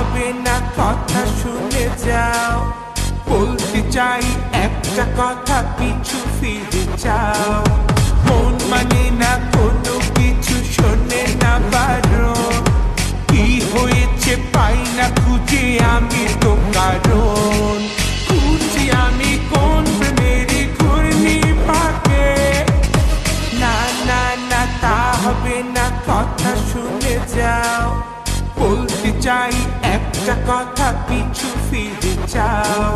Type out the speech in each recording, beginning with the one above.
হবে না কথা শুনে যাও। বলতে চাই একটা কথা পিছু ফিরে যাও মন মানে না কোনো কিছু, শোনে না বারণ কি হয়েছে পাই না খুঁজে আমি তো কারণ। খুঁজি আমি কোন প্রেমের ঘূর্ণি পাকে না না না, তা হবে না, কথা শুনে যাও। বলতে চাই, একটা কথা পিছু ফিরে চাও।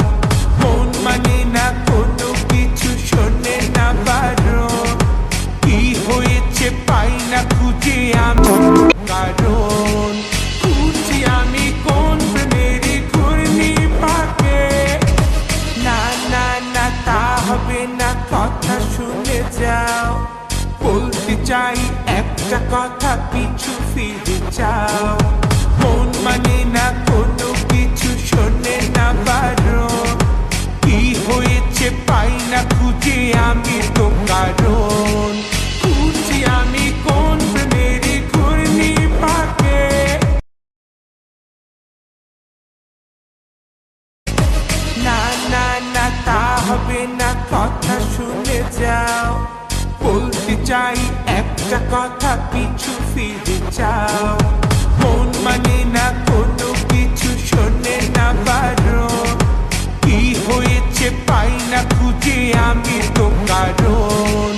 মন মানে না কোনো কিছু, শোনে না বারণ কি হয়েছে পাই না খুঁজে আমি কারণ। খুঁজি আমি কোন প্রেমের ঘূর্ণি পাকে। না না না, তা হবে না, কথা শুনে যাও। বলতে চাই, একটা কথা পিছু ফিরে যাও মন মানে না, কোনো কিছু শোনে না বারণ কি হয়েছে পাই না খুঁজে আমি তো কারণ। খুঁজি আমি কোন প্রেমের ঘূর্ণি পাকে না না না, তা হবে না, কথা শুনে যাও। বলতে চাই একটা কথা পিছু ফিরে যাও মন মানে না, কোনো কিছু শোনে না পারো কি হয়েছে পাই না খুঁজে আমি তো কারণ